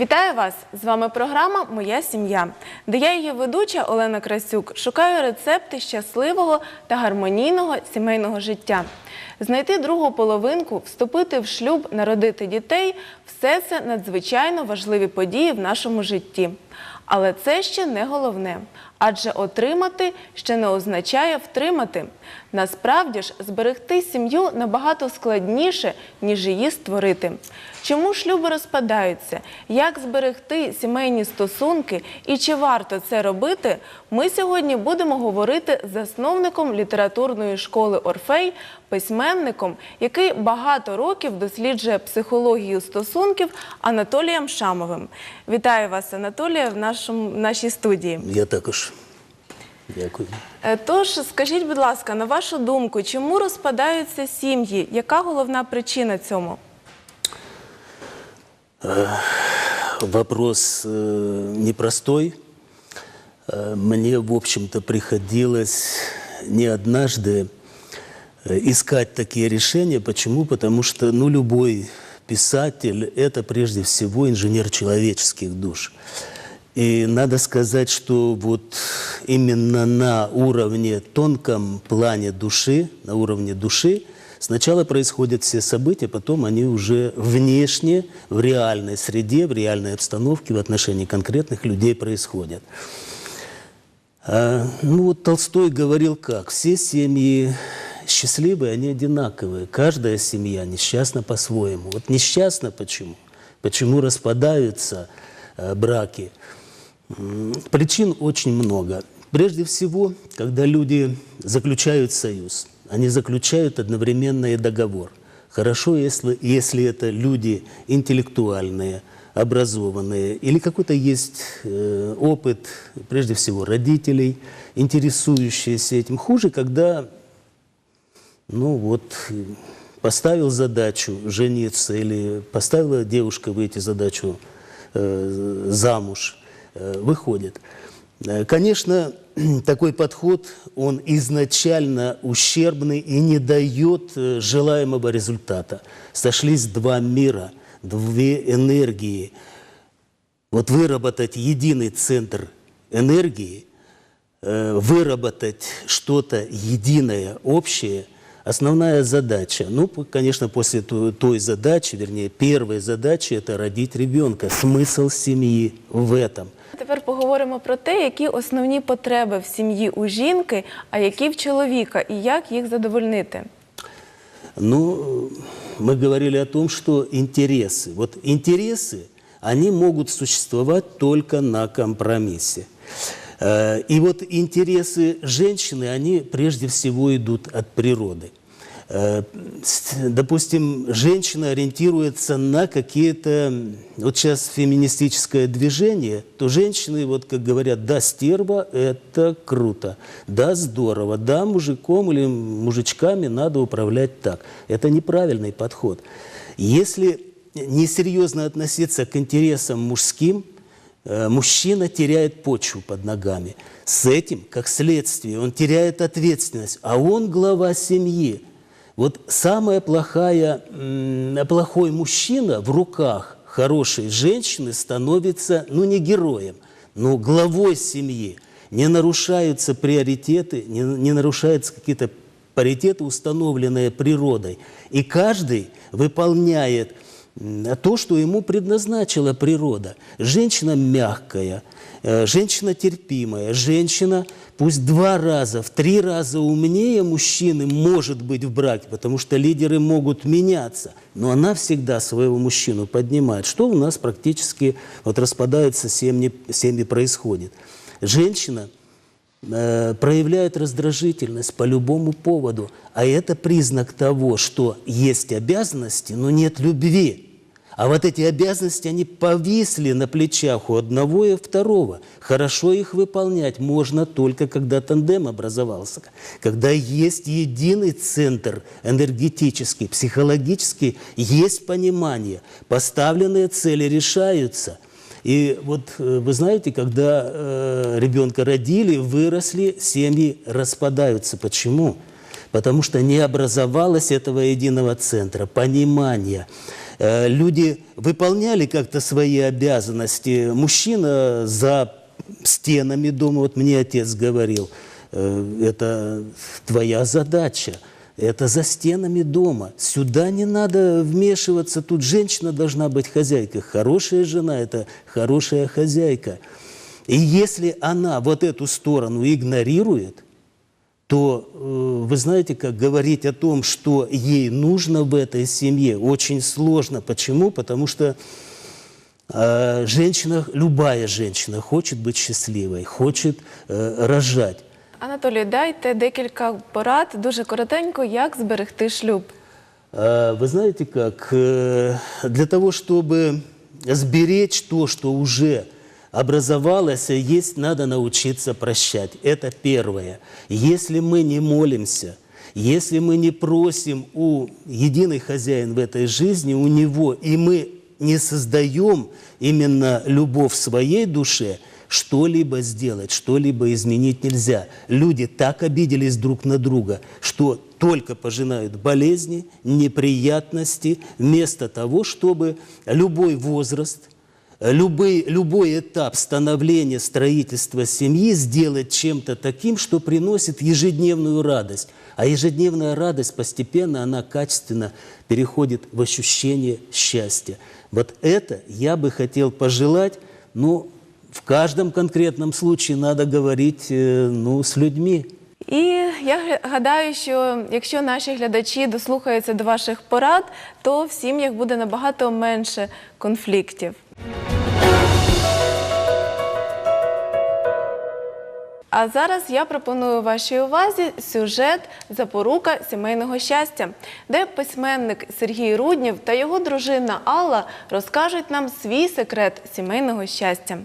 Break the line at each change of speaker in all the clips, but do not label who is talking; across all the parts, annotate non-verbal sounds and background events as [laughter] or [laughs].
Вітаю вас! З вами програма Моя сім'я, де я її ведуча Олена Красюк шукаю рецепти щасливого та гармонійного сімейного життя. Знайти другу половинку, вступити в шлюб, народити дітей все це надзвичайно важливі події в нашому житті. Але це ще не головне, адже отримати ще не означає втримати. Насправді ж, зберегти сім'ю набагато складніше, ніж її створити. Чому шлюби розпадаються? Як зберегти сімейні стосунки і чи варто це робити? Ми сьогодні будемо говорити з засновником літературної школи Орфей, письменником, який багато років досліджує психологію стосунків Анатолієм Шамовим. Вітаю вас, Анатолія, в в нашій студії.
Я також. Дякую.
Е, Тож скажіть, будь ласка, на вашу думку, чому розпадаються сім'ї? Яка головна причина цьому?
Вопрос э, непростой. Э, Мне, в общем-то, приходилось не однажды э, искать такие решения. Почему? Потому что ну, любой писатель – это прежде всего инженер человеческих душ. И надо сказать, что вот именно на уровне, тонком плане души, на уровне души, сначала происходят все события, потом они уже внешне, в реальной среде, в реальной обстановке, в отношении конкретных людей происходят. А, ну вот Толстой говорил как, все семьи счастливые, они одинаковые. Каждая семья несчастна по-своему. Вот несчастна почему? Почему распадаются э, браки? Причин очень много. Прежде всего, когда люди заключают союз, они заключают одновременно и договор. Хорошо, если, если это люди интеллектуальные, образованные, или какой-то есть э, опыт, прежде всего, родителей, интересующиеся этим. Хуже, когда ну вот, поставил задачу жениться или поставила девушка выйти задачу э, замуж, выходит. Э, Конечно, [clears throat] такой подход, он изначально ущербный и не дает э, желаемого результата. Сошлись два мира, две энергии. Вот выработать единый центр энергии, э, выработать что-то единое, общее – основная задача. Ну, п- конечно, после той, той задачи, вернее, первой задачи – это родить ребенка. Смысл семьи в этом.
Тепер поговоримо про те, які основні потреби в сім'ї у жінки, а які в чоловіка, і як їх задовольнити.
Ну, э, мы говорили о том, что интересы. Вот интересы, они могут существовать только на компромиссе. Э, И вот интересы женщины, они прежде всего идут от природы. Э, Допустим, женщина ориентируется на какие-то... Вот сейчас феминистическое движение, то женщины, вот как говорят, да, стерва – это круто, да, здорово, да, мужиком или мужичками надо управлять так. Это неправильный подход. Если несерьезно относиться к интересам мужским, э, мужчина теряет почву под ногами. С этим, как следствие, он теряет ответственность, а он глава семьи. Вот самая плохая, м, плохой мужчина в руках хорошей женщины становится, ну, не героем, но главой семьи. Не нарушаются приоритеты, не, не нарушаются какие-то паритеты, установленные природой. И каждый выполняет м, то, что ему предназначила природа. Женщина мягкая, э, женщина терпимая, женщина пусть два раза, в три раза умнее мужчины может быть в браке, потому что лидеры могут меняться, но она всегда своего мужчину поднимает. Что у нас практически вот распадаются семьи, семьи происходит. Женщина э, проявляет раздражительность по любому поводу. А это признак того, что есть обязанности, но нет любви. А вот эти обязанности, они повисли на плечах у одного и второго. Хорошо их выполнять можно только, когда тандем образовался. Когда есть единый центр энергетический, психологический, есть понимание. Поставленные цели решаются – и вот э, вы знаете, когда э, ребенка родили, выросли, семьи распадаются. Почему? Потому что не образовалось этого единого центра, понимания. э, люди выполняли как-то свои обязанности. Мужчина за стенами дома, вот мне отец говорил, э, это твоя задача. Это за стенами дома. Сюда не надо вмешиваться. Тут женщина должна быть хозяйкой. Хорошая жена – это хорошая хозяйка. И если она вот эту сторону игнорирует, то э, вы знаете, как говорить о том, что ей нужно в этой семье, очень сложно. Почему? Потому что э, женщина, любая женщина хочет быть счастливой, хочет э, рожать.
Анатолій, дайте декілька порад дуже коротенько, як зберегти шлюб.
А, Вы знаете как, э, для того, чтобы сберечь то, что уже образовалось, есть надо научиться прощать. Это первое. Если мы не молимся, если мы не просим у единый хозяин в этой жизни, у него, и мы не создаем именно любовь в своей душе, что-либо сделать, что-либо изменить нельзя. Люди так обиделись друг на друга, что только пожинают болезни, неприятности, вместо того, чтобы любой возраст, любой, любой этап становления, строительства семьи сделать чем-то таким, что приносит ежедневную радость. А ежедневная радость постепенно, она качественно переходит в ощущение счастья. Вот это я бы хотел пожелать, но в каждом конкретном случае надо говорить э, ну, с людьми.
І я гадаю, що якщо наші глядачі дослухаються до ваших порад, то в сім'ях буде набагато менше конфліктів. А зараз я пропоную вашій увазі сюжет Запорука сімейного щастя, де письменник Сергій Руднєв та його дружина Алла розкажуть нам свій секрет сімейного щастя.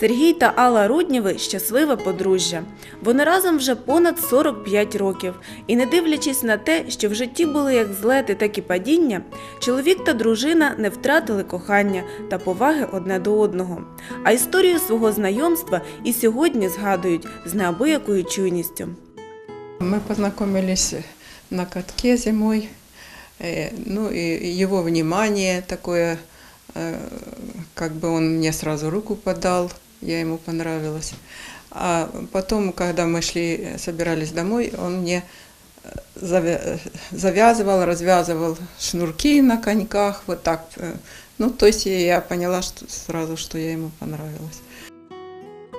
Сергій та Алла Рудніви щасливе подружжя. Вони разом вже понад 45 років. І не дивлячись на те, що в житті були як злети, так і падіння, чоловік та дружина не втратили кохання та поваги одне до одного. А історію свого знайомства і сьогодні згадують з неабиякою чуйністю.
Мы познакомились на катке зимой. Э, Ну и его внимание такое, э, как бы он мне сразу руку подал, я ему понравилась. А потом, когда мы шли, э, собирались домой, он мне э, завя- э, завязывал, развязывал шнурки на коньках, вот так. э. Ну, то есть я поняла что, сразу, что я ему понравилась.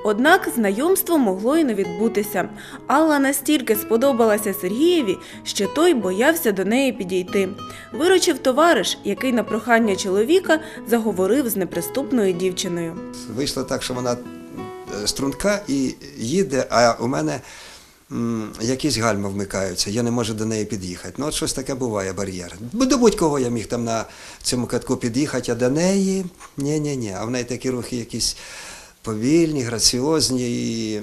Однак знайомство могло і не відбутися. Алла настільки сподобалася Сергієві, що той боявся до неї підійти. Виручив товариш, який на прохання чоловіка заговорив з неприступною дівчиною.
Вийшло так, що вона е, струнка і їде, а у мене якісь гальма вмикаються, я не можу до неї під'їхати. Ну, от щось таке буває, бар'єр. До будь-кого я міг там на цьому катку під'їхати, а до неї ні-ні-ні. А в неї такі рухи якісь повільні, граціозні, і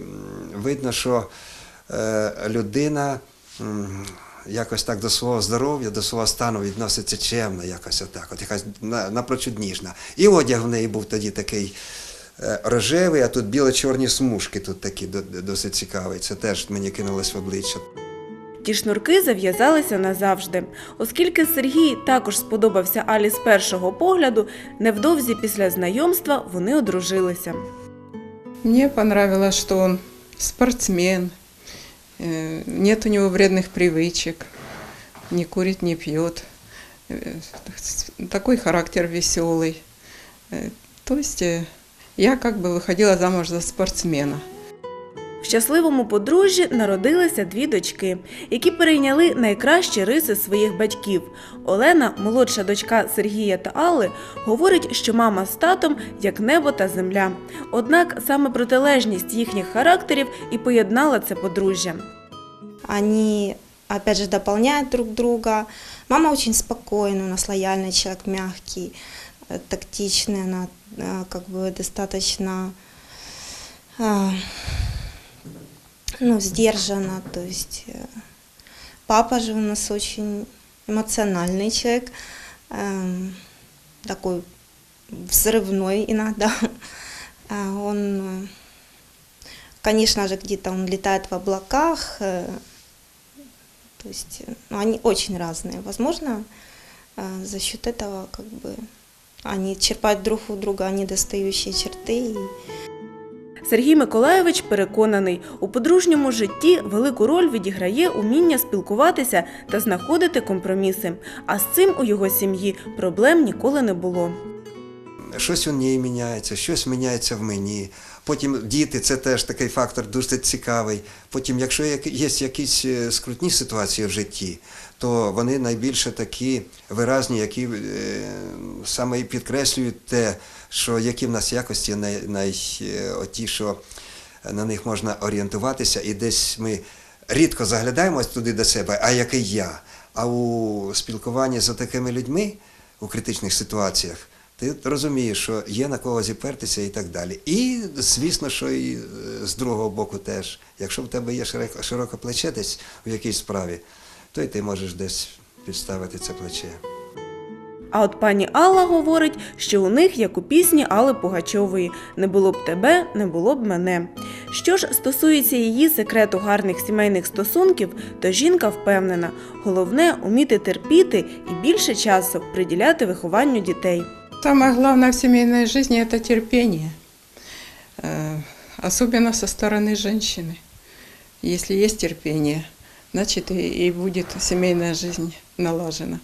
видно, що е, людина. Якось так до свого здоров'я, до свого стану відноситься чемно, якось отак, от якась на- напрочуд ніжна. І одяг в неї був тоді такий е, рожевий, а тут біло-чорні смужки тут такі досить цікаві. Це теж мені кинулось в обличчя.
Ті шнурки зав'язалися назавжди. Оскільки Сергій також сподобався Алі з першого погляду, невдовзі після знайомства вони одружилися.
Мне понравилось, что он спортсмен, э, нет у него вредных привычек, не курит, не пьет. Э, с- Такой характер веселый. Э, То есть э, я как бы выходила замуж за спортсмена.
В щасливому подружжі народилися дві дочки, які перейняли найкращі риси своїх батьків. Олена, молодша дочка Сергія та Алли, говорить, що мама з татом як небо та земля. Однак саме протилежність їхніх характерів і поєднала це подружжя.
Они, опять же, дополняют друг друга. Мама очень спокойная, у нас лояльный человек, мягкий, э, тактичный, она э, как бы достаточно а, ну, сдержана. То есть э, папа же у нас очень эмоциональный человек, эм, такой взрывной иногда. А [laughs] Он э, Конечно же, где-то он летает в облаках, э, То есть э, ну, они очень разные. Возможно, э, за счет этого как бы они черпают друг у друга недостающие черты. И
Сергій Миколайович переконаний, у подружньому житті велику роль відіграє уміння спілкуватися та знаходити компроміси. А з цим у його сім'ї проблем ніколи не було.
щось у ній міняється, щось міняється в мені. Потім діти це теж такий фактор дуже цікавий. Потім, якщо є якісь е, скрутні ситуації в житті, то вони найбільше такі виразні, які е, саме і підкреслюють те, що які в нас якості най, най, е, оті, що на них можна орієнтуватися, і десь ми рідко заглядаємось туди до себе, а який я. А у спілкуванні з такими людьми у критичних ситуаціях ти розумієш, що є на кого зіпертися і так далі. І звісно, що і е, з другого боку теж. Якщо в тебе є широке, плече десь у якійсь справі, то й ти можеш десь підставити це плече.
А от пані Алла говорить, що у них, як у пісні Алли Пугачової, не було б тебе, не було б мене. Що ж стосується її секрету гарних сімейних стосунків, то жінка впевнена, головне уміти терпіти і більше часу приділяти вихованню дітей.
Самое главное в семейной жизни – это терпение, Э, особенно со стороны женщины. Если есть терпение, значит и, будет семейная жизнь налажена.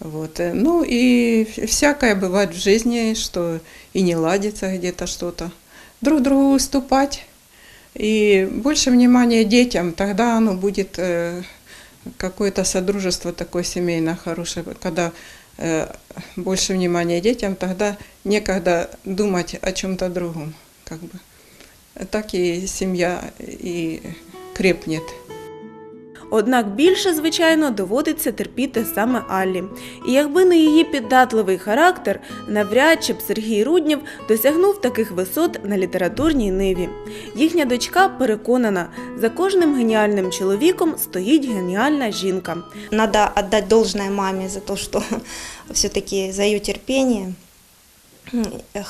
Вот. Ну и всякое бывает в жизни, что и не ладится где-то что-то. Друг другу уступать и больше внимания детям, тогда оно будет э, какое-то содружество такое семейное хорошее, когда больше внимания детям, тогда некогда думать о чем-то другом, как бы. Так и семья и крепнет.
Однак більше, звичайно, доводиться терпіти саме Аллі. І якби не її піддатливий характер, навряд чи б Сергій Руднєв досягнув таких висот на літературній ниві. Їхня дочка переконана, за кожним геніальним чоловіком стоїть геніальна жінка.
надо отдать должное маме за то, что [laughs] все-таки за М,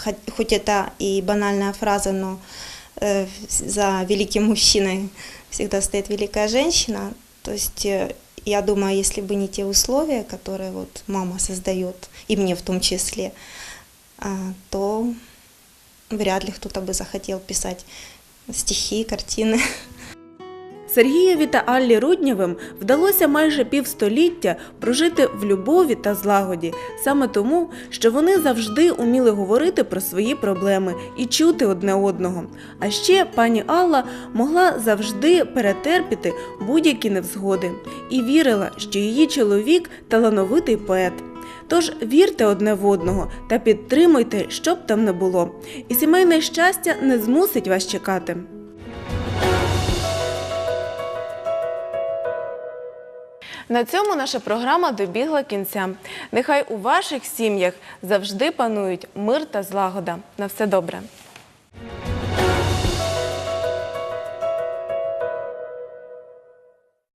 хоть- хоть это и банальная фраза, но э, за великим мужчиной всегда стоит великая женщина. То есть э, я думаю, если бы не те условия, которые вот мама создает, и мне в том числе, а, то вряд ли кто-то бы захотел писать стихи, картины. [laughs]
Сергієві та Аллі Руднєвим вдалося майже півстоліття прожити в любові та злагоді, саме тому, що вони завжди уміли говорити про свої проблеми і чути одне одного. А ще пані Алла могла завжди перетерпіти будь-які невзгоди і вірила, що її чоловік талановитий поет. Тож вірте одне в одного та підтримуйте, що б там не було. І сімейне щастя не змусить вас чекати. На цьому наша програма добігла кінця. Нехай у ваших сім'ях завжди панують мир та злагода. На все добре.